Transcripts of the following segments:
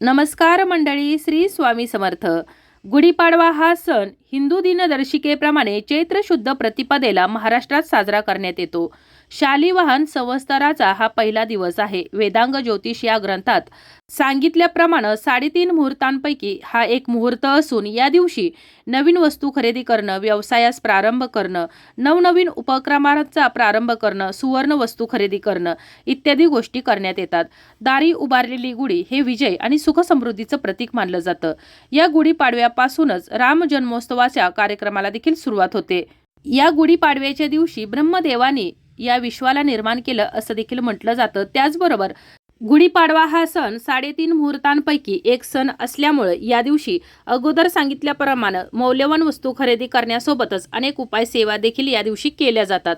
नमस्कार मंडळी श्री स्वामी समर्थ. गुढीपाडवा हा सण हिंदू दिनदर्शिकेप्रमाणे चैत्र शुद्ध प्रतिपदेला महाराष्ट्रात साजरा करण्यात येतो. शालिवाहन संवस्ताराचा हा पहिला दिवस आहे. वेदांग ज्योतिष या ग्रंथात सांगितल्याप्रमाणे साडेतीन मुहूर्तांपैकी हा एक मुहूर्त असून या दिवशी नवीन वस्तू खरेदी करणं व्यवसायास प्रारंभ करणं नवनवीन उपक्रमांचा प्रारंभ करणं सुवर्ण वस्तू खरेदी करणं इत्यादी गोष्टी करण्यात येतात. दारी उभारलेली गुढी हे विजय आणि सुखसमृद्धीचं प्रतीक मानलं जातं. या गुढीपाडव्यापासूनच राम जन्मोत्सवाच्या कार्यक्रमाला देखील सुरुवात होते. या गुढीपाडव्याच्या दिवशी ब्रह्मदेवाने या विश्वाला निर्माण केलं असं देखील म्हटलं जातं. त्याचबरोबर गुढीपाडवा हा सण साडेतीन मुहूर्तांपैकी एक सण असल्यामुळे या दिवशी अगोदर सांगितल्याप्रमाणे मौल्यवान वस्तू खरेदी करण्यासोबतच अनेक उपाय सेवा देखील या दिवशी केल्या जातात.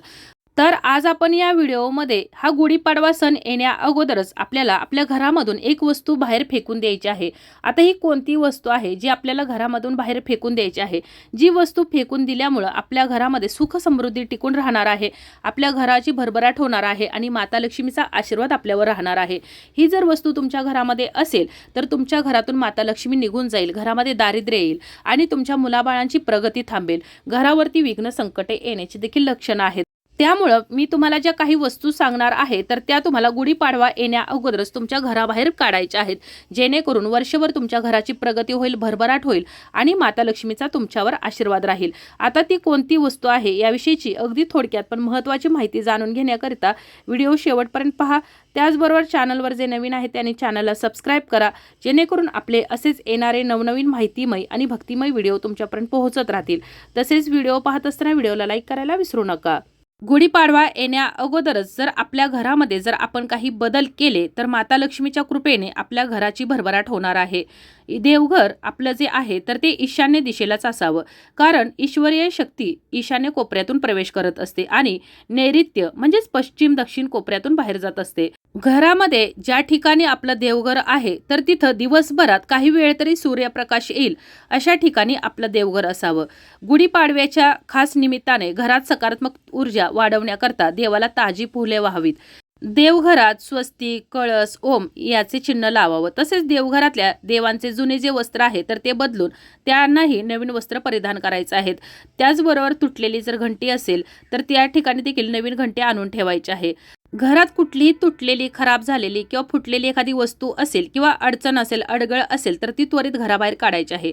तर आज आपण या व्हिडिओमध्ये हा गुढीपाडवा सण येण्या अगोदरच आपल्याला आपल्या घरामधून एक वस्तू बाहेर फेकून द्यायची आहे. आता ही कोणती वस्तू आहे जी आपल्याला घरामधून बाहेर फेकून द्यायची आहे? जी वस्तू फेकून दिल्यामुळं आपल्या घरामध्ये सुख समृद्धी टिकून राहणार आहे आपल्या घराची भरभराट होणार आहे आणि माता लक्ष्मीचा आशीर्वाद आपल्यावर राहणार आहे. ही जर वस्तू तुमच्या घरामध्ये असेल तर तुमच्या घरातून माता लक्ष्मी निघून जाईल घरामध्ये दारिद्र्य येईल आणि तुमच्या मुलाबाळांची प्रगती थांबेल. घरावरती विघ्न संकटे येण्याची देखील लक्षणं आहेत. त्यामुळं मी तुम्हाला ज्या काही वस्तू सांगणार आहे तर त्या तुम्हाला गुढीपाडवा येण्या अगोदरच तुमच्या घराबाहेर काढायच्या आहेत. जेणेकरून वर्षभर तुमच्या घराची प्रगती होईल भरभराट होईल आणि माता लक्ष्मीचा तुमच्यावर आशीर्वाद राहील. आता ती कोणती वस्तू आहे याविषयीची अगदी थोडक्यात पण महत्त्वाची माहिती जाणून घेण्याकरिता व्हिडिओ शेवटपर्यंत पहा. त्याचबरोबर चॅनलवर जे नवीन आहे त्यांनी चॅनलला सबस्क्राईब करा. जेणेकरून आपले असेच येणारे नवनवीन माहितीमय आणि भक्तिमय व्हिडिओ तुमच्यापर्यंत पोहोचत राहतील. तसेच व्हिडिओ पाहत असताना व्हिडिओला लाईक करायला विसरू नका. गुढीपाडवा येण्या अगोदरच जर आपल्या घरामध्ये जर आपण काही बदल केले तर माता लक्ष्मीच्या कृपेने आपल्या घराची भरभराट होणार आहे. देवघर आपलं जे आहे तर ते ईशान्य दिशेलाच असावं. कारण ईश्वरीय शक्ती ईशान्य कोपऱ्यातून प्रवेश करत असते आणि नैऋत्य म्हणजेच पश्चिम दक्षिण कोपऱ्यातून बाहेर जात असते. घरामध्ये ज्या ठिकाणी आपलं देवघर आहे तर तिथं दिवसभरात काही वेळ तरी सूर्यप्रकाश येईल अशा ठिकाणी आपलं देवघर असावं. गुढीपाडव्याच्या खास निमित्ताने घरात सकारात्मक ऊर्जा वाढवण्याकरता देवाला ताजी फुले व्हावीत. देवघरात स्वस्ती कळस ओम याचे चिन्ह लावावं. तसेच देवघरातल्या देवांचे जुने जे वस्त्र आहे तर ते बदलून त्यांनाही नवीन वस्त्र परिधान करायचं आहेत. त्याचबरोबर तुटलेली जर घंटी असेल तर त्या ठिकाणी देखील नवीन घंटी आणून ठेवायची आहे. घरात कुठलीही तुटलेली खराब झालेली किंवा फुटलेली एखादी वस्तू असेल किंवा अडचण असेल अडगळ असेल तर ती त्वरित घराबाहेर काढायची आहे.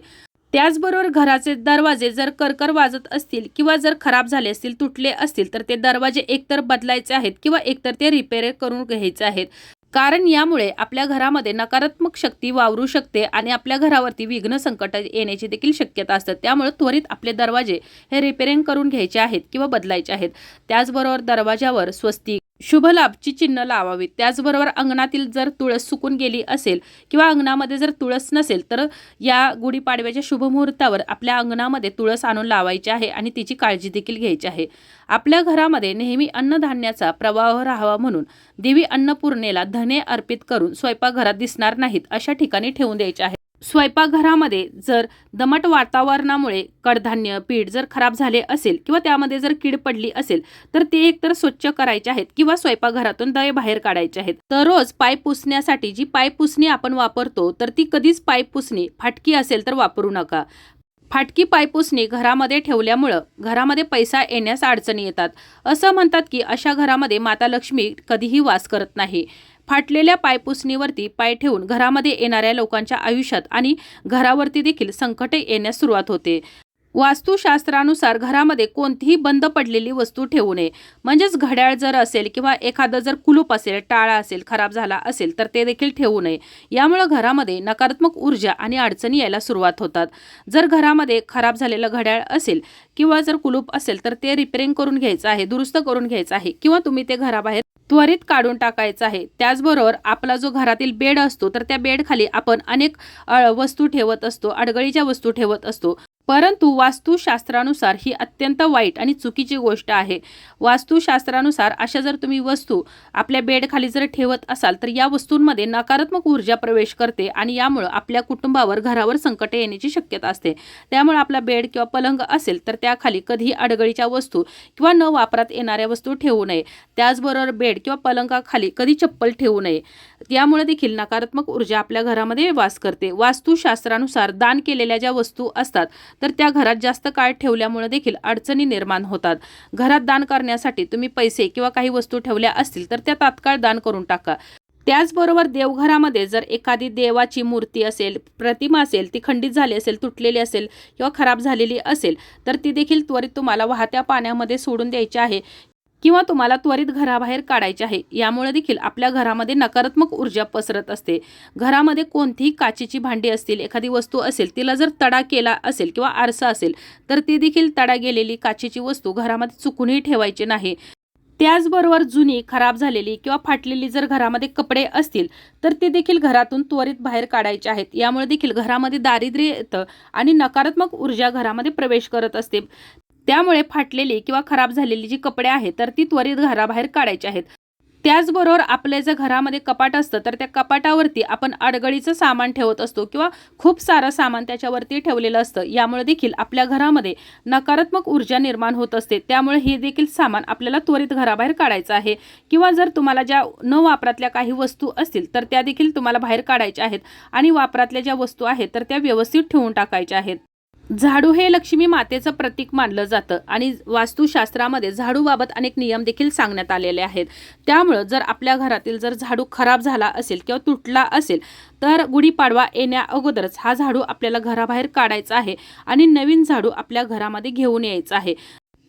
त्याचबरोबर घराचे दरवाजे जर करकर वाजत असतील किंवा जर खराब झाले असतील तुटले असतील तर ते दरवाजे एकतर बदलायचे आहेत किंवा एकतर ते रिपेअर करून घ्यायचे आहेत. कारण यामुळे आपल्या घरामध्ये नकारात्मक शक्ती वावरू शकते आणि आपल्या घरावरती विघ्न संकट येण्याची देखील शक्यता असते. त्यामुळे त्वरित आपले दरवाजे हे रिपेअरिंग करून घ्यायचे आहेत किंवा बदलायचे आहेत. त्याचबरोबर दरवाजावर स्वस्ती शुभ लाभची चिन्ह लावावीत. त्याचबरोबर अंगणातील जर तुळस सुकून गेली असेल किंवा अंगणामध्ये जर तुळस नसेल तर या गुढीपाडव्याच्या शुभ मुहूर्तावर आपल्या अंगणामध्ये तुळस आणून लावायची आहे आणि तिची काळजी देखील घ्यायची आहे. आपल्या घरामध्ये नेहमी अन्नधान्याचा प्रवाह राहावा म्हणून देवी अन्नपूर्णेला धने अर्पित करून स्वयंपाकघरात दिसणार नाहीत अशा ठिकाणी ठेवून द्यायचे आहे. स्वयंपाकघरामध्ये जर दमट वातावरणामुळे कडधान्य पीठ जर खराब झाले असेल किंवा त्यामध्ये जर कीड पडली असेल तर ते एकतर स्वच्छ करायचे आहेत किंवा स्वयंपाकघरातून दय बाहेर काढायचे आहेत. तर रोज पाय पुसण्यासाठी जी पाय पुसणी आपण वापरतो तर ती कधीच पाय पुसणी फाटकी असेल तर वापरू नका. फाटकी पायपुसणी घरामध्ये ठेवल्यामुळं घरामध्ये पैसा येण्यास अडचणी येतात. असं म्हणतात की अशा घरामध्ये माता लक्ष्मी कधीही वास करत नाही. फाटलेल्या पायपुसणीवरती पाय ठेवून घरामध्ये येणाऱ्या लोकांच्या आयुष्यात आणि घरावरती देखील संकटे येण्यास सुरुवात होते. वास्तुशास्त्रानुसार घरामध्ये कोणतीही बंद पडलेली वस्तू ठेवू नये. म्हणजेच घड्याळ जर असेल किंवा एखादं जर कुलूप असेल टाळा असेल खराब झाला असेल तर ते देखील ठेवू नये. यामुळं घरामध्ये नकारात्मक ऊर्जा आणि अडचणी यायला सुरुवात होतात. जर घरामध्ये खराब झालेलं घड्याळ असेल किंवा जर कुलूप असेल तर ते रिपेअरिंग करून घ्यायचं आहे दुरुस्त करून घ्यायचं आहे किंवा तुम्ही ते घराबाहेर त्वरित काढून टाकायचं आहे. त्याचबरोबर आपला जो घरातील बेड असतो तर त्या बेडखाली आपण अनेक वस्तू ठेवत असतो अडगळीच्या वस्तू ठेवत असतो. परंतु वास्तुशास्त्रानुसार ही अत्यंत वाईट आणि चुकीची गोष्ट आहे. वास्तुशास्त्रानुसार अशा जर तुम्ही वस्तू आपल्या बेडखाली जर ठेवत असाल तर या वस्तूंमध्ये नकारात्मक ऊर्जा प्रवेश करते आणि यामुळं आपल्या कुटुंबावर घरावर संकटे येण्याची शक्यता असते. त्यामुळे आपला बेड किंवा पलंग असेल तर त्याखाली कधीही अडगळीच्या वस्तू किंवा न वापरात येणाऱ्या वस्तू ठेवू नये. त्याचबरोबर बेड किंवा पलंगाखाली कधी चप्पल ठेवू नये. यामुळे देखील नकारात्मक ऊर्जा आपल्या घरामध्ये वास करते. वास्तुशास्त्रानुसार दान केलेल्या ज्या वस्तू असतात तर त्या घरात जास्त काळ ठेवल्यामुळे देखील अडचणी निर्माण होतात. घरात दान करण्यासाठी तुम्ही पैसे किंवा काही वस्तू ठेवल्या असतील तर त्या तात्काळ दान करून टाका. त्याचबरोबर देवघरामध्ये जर एखादी देवाची मूर्ती असेल प्रतिमा असेल ती खंडित झाली असेल तुटलेली असेल किंवा खराब झालेली असेल तर ती देखील त्वरित तुम्हाला वाहत्या पाण्यामध्ये सोडून द्यायची आहे. किंवा तुम्हाला त्वरित घराबाहेर काढायचे आहे यामुळे देखील आपल्या घरामध्ये नकारात्मक ऊर्जा पसरत असते. घरामध्ये कोणतीही काचेची भांडी असतील एखादी वस्तू असेल तिला जर तडा केला असेल किंवा आरसा असेल तर ती देखील तडा गेलेली काचेची वस्तू घरामध्ये चुकूनही ठेवायची नाही. त्याचबरोबर जुनी खराब झालेली किंवा फाटलेली जर घरामध्ये कपडे असतील तर ते देखील घरातून त्वरित बाहेर काढायचे आहेत. यामुळे देखील घरामध्ये दारिद्र्य येतं आणि नकारात्मक ऊर्जा घरामध्ये प्रवेश करत असते. त्यामुळे फाटलेली किंवा खराब झालेली जी कपडे आहेत तर ती त्वरित घराबाहेर काढायची आहेत. त्याचबरोबर आपले जर घरामध्ये कपाट असतं तर त्या कपाटावरती आपण अडगळीचं सामान ठेवत असतो किंवा खूप सारं सामान त्याच्यावरती ठेवलेलं असतं. यामुळे देखील आपल्या घरामध्ये नकारात्मक ऊर्जा निर्माण होत असते. त्यामुळे हे देखील सामान आपल्याला त्वरित घराबाहेर काढायचं आहे. किंवा जर तुम्हाला ज्या न वापरातल्या काही वस्तू असतील तर त्या देखील तुम्हाला बाहेर काढायच्या आहेत. आणि वापरातल्या ज्या वस्तू आहेत तर त्या व्यवस्थित ठेवून टाकायच्या आहेत. झाडू हे लक्ष्मी मातेचं प्रतीक मानलं जातं आणि वास्तुशास्त्रामध्ये झाडूबाबत अनेक नियम देखील सांगण्यात आलेले आहेत. त्यामुळं जर आपल्या घरातील जर झाडू खराब झाला असेल किंवा तुटला असेल तर गुढीपाडवा येण्या अगोदरच हा झाडू आपल्याला घराबाहेर काढायचा आहे आणि नवीन झाडू आपल्या घरामध्ये घेऊन यायचा आहे.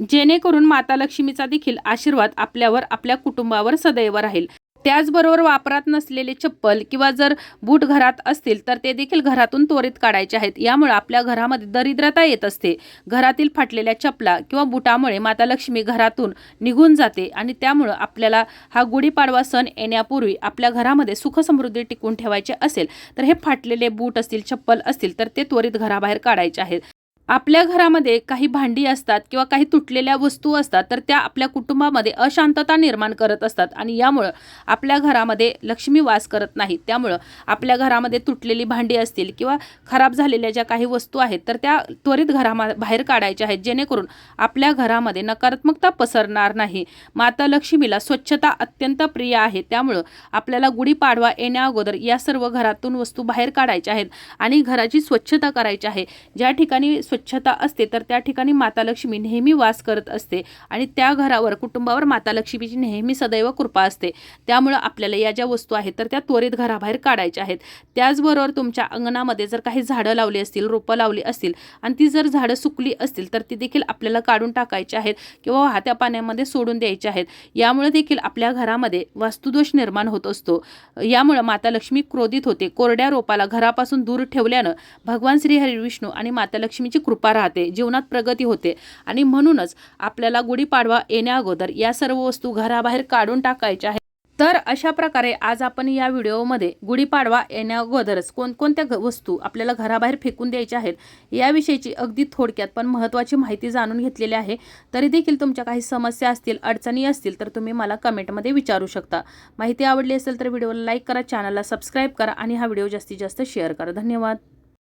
जेणेकरून माता लक्ष्मीचा देखील आशीर्वाद आपल्यावर आपल्या कुटुंबावर सदैव राहील. त्याचबरोबर वापरात नसलेले चप्पल किंवा जर बूट घरात असतील तर ते देखील घरातून त्वरित काढायचे आहेत. यामुळे आपल्या घरामध्ये दरिद्रता येत असते. घरातील फाटलेल्या चपला किंवा बुटामुळे माता लक्ष्मी घरातून निघून जाते आणि त्यामुळं आपल्याला हा गुढीपाडवा सण येण्यापूर्वी आपल्या घरामध्ये सुखसमृद्धी टिकून ठेवायचे असेल तर हे फाटलेले बूट असतील चप्पल असतील तर ते त्वरित घराबाहेर काढायचे आहेत. आपल्या घरामध्ये काही भांडी असतात किंवा काही तुटलेल्या वस्तू असतात तर त्या आपल्या कुटुंबामध्ये अशांतता निर्माण करत असतात आणि यामुळं आपल्या घरामध्ये लक्ष्मी वास करत नाही त्यामुळं आपल्या घरामध्ये तुटलेली भांडी असतील किंवा खराब झालेल्या ज्या काही वस्तू आहेत तर त्या त्वरित घरामा बाहेर काढायच्या आहेत जेणेकरून आपल्या घरामध्ये नकारात्मकता पसरणार नाही. माता लक्ष्मीला स्वच्छता अत्यंत प्रिय आहे. त्यामुळं आपल्याला गुढीपाडवा येण्या अगोदर या सर्व घरातून वस्तू बाहेर काढायच्या आहेत आणि घराची स्वच्छता करायची आहे. ज्या ठिकाणी स्वच्छता असते तर त्या ठिकाणी माता लक्ष्मी नेहमी वास करत असते आणि त्या घरावर कुटुंबावर माता लक्ष्मीची नेहमी सदैव कृपा असते. त्यामुळं आपल्याला या ज्या वस्तू आहेत तर त्या त्वरित घराबाहेर काढायच्या आहेत. त्याचबरोबर तुमच्या अंगणामध्ये जर काही झाडं लावली असतील रोपं लावली असतील आणि ती जर झाडं सुकली असतील तर ती देखील आपल्याला काढून टाकायची आहेत किंवा वाहत्या पाण्यामध्ये सोडून द्यायची आहेत. यामुळे देखील आपल्या घरामध्ये वास्तुदोष निर्माण होत असतो. यामुळं माता लक्ष्मी क्रोधित होते. कोरड्या रोपाला घरापासून दूर ठेवल्यानं भगवान श्री हरिविष्णू आणि माता लक्ष्मीची कृपा राहते जीवनात प्रगती होते. आणि म्हणूनच आपल्याला गुढीपाडवा येण्या अगोदर या सर्व वस्तू घराबाहेर काढून टाकायच्या आहेत. तर अशा प्रकारे आज आपण या व्हिडिओमध्ये गुढीपाडवा येण्या अगोदरच कोणकोणत्या घ- वस्तू आपल्याला घराबाहेर फेकून द्यायच्या आहेत याविषयीची अगदी थोडक्यात पण महत्त्वाची माहिती जाणून घेतलेली आहे. तरी देखील तुमच्या काही समस्या असतील अडचणी असतील तर तुम्ही मला कमेंटमध्ये विचारू शकता. माहिती आवडली असेल तर व्हिडिओला लाईक करा चॅनलला सबस्क्राईब करा आणि हा व्हिडिओ जास्तीत जास्त शेअर करा. धन्यवाद.